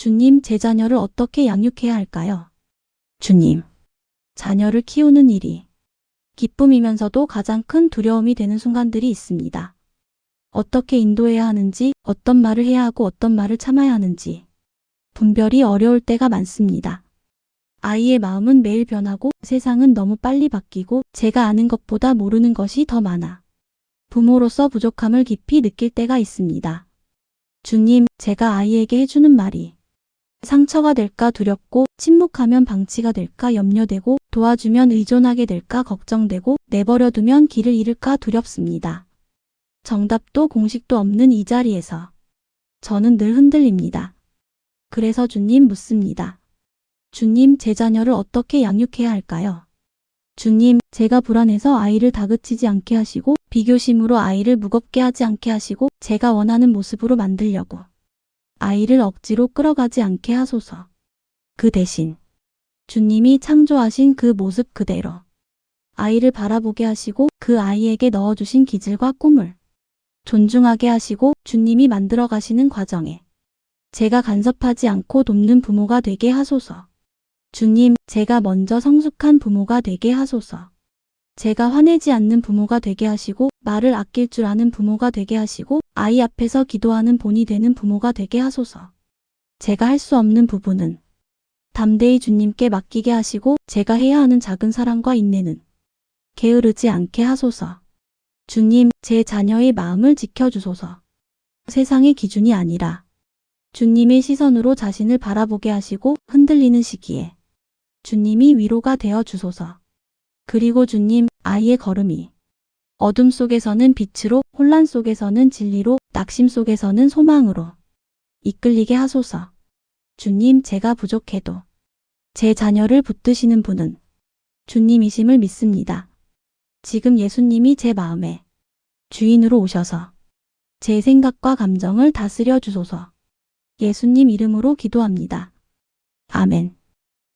주님, 제 자녀를 어떻게 양육해야 할까요? 주님, 자녀를 키우는 일이 기쁨이면서도 가장 큰 두려움이 되는 순간들이 있습니다. 어떻게 인도해야 하는지, 어떤 말을 해야 하고 어떤 말을 참아야 하는지 분별이 어려울 때가 많습니다. 아이의 마음은 매일 변하고 세상은 너무 빨리 바뀌고 제가 아는 것보다 모르는 것이 더 많아 부모로서 부족함을 깊이 느낄 때가 있습니다. 주님, 제가 아이에게 해주는 말이 상처가 될까 두렵고 침묵하면 방치가 될까 염려되고 도와주면 의존하게 될까 걱정되고 내버려두면 길을 잃을까 두렵습니다. 정답도 공식도 없는 이 자리에서 저는 늘 흔들립니다. 그래서 주님 묻습니다. 주님, 제 자녀를 어떻게 양육해야 할까요? 주님, 제가 불안해서 아이를 다그치지 않게 하시고 비교심으로 아이를 무겁게 하지 않게 하시고 제가 원하는 모습으로 만들려고 아이를 억지로 끌어가지 않게 하소서. 그 대신 주님이 창조하신 그 모습 그대로 아이를 바라보게 하시고 그 아이에게 넣어주신 기질과 꿈을 존중하게 하시고 주님이 만들어 가시는 과정에 제가 간섭하지 않고 돕는 부모가 되게 하소서. 주님, 제가 먼저 성숙한 부모가 되게 하소서. 제가 화내지 않는 부모가 되게 하시고, 말을 아낄 줄 아는 부모가 되게 하시고, 아이 앞에서 기도하는 본이 되는 부모가 되게 하소서. 제가 할 수 없는 부분은 담대히 주님께 맡기게 하시고, 제가 해야 하는 작은 사랑과 인내는 게으르지 않게 하소서. 주님, 제 자녀의 마음을 지켜주소서. 세상의 기준이 아니라 주님의 시선으로 자신을 바라보게 하시고 흔들리는 시기에 주님이 위로가 되어 주소서. 그리고 주님, 아이의 걸음이 어둠 속에서는 빛으로, 혼란 속에서는 진리로, 낙심 속에서는 소망으로 이끌리게 하소서. 주님, 제가 부족해도 제 자녀를 붙드시는 분은 주님이심을 믿습니다. 지금 예수님이 제 마음에 주인으로 오셔서 제 생각과 감정을 다스려 주소서. 예수님 이름으로 기도합니다. 아멘.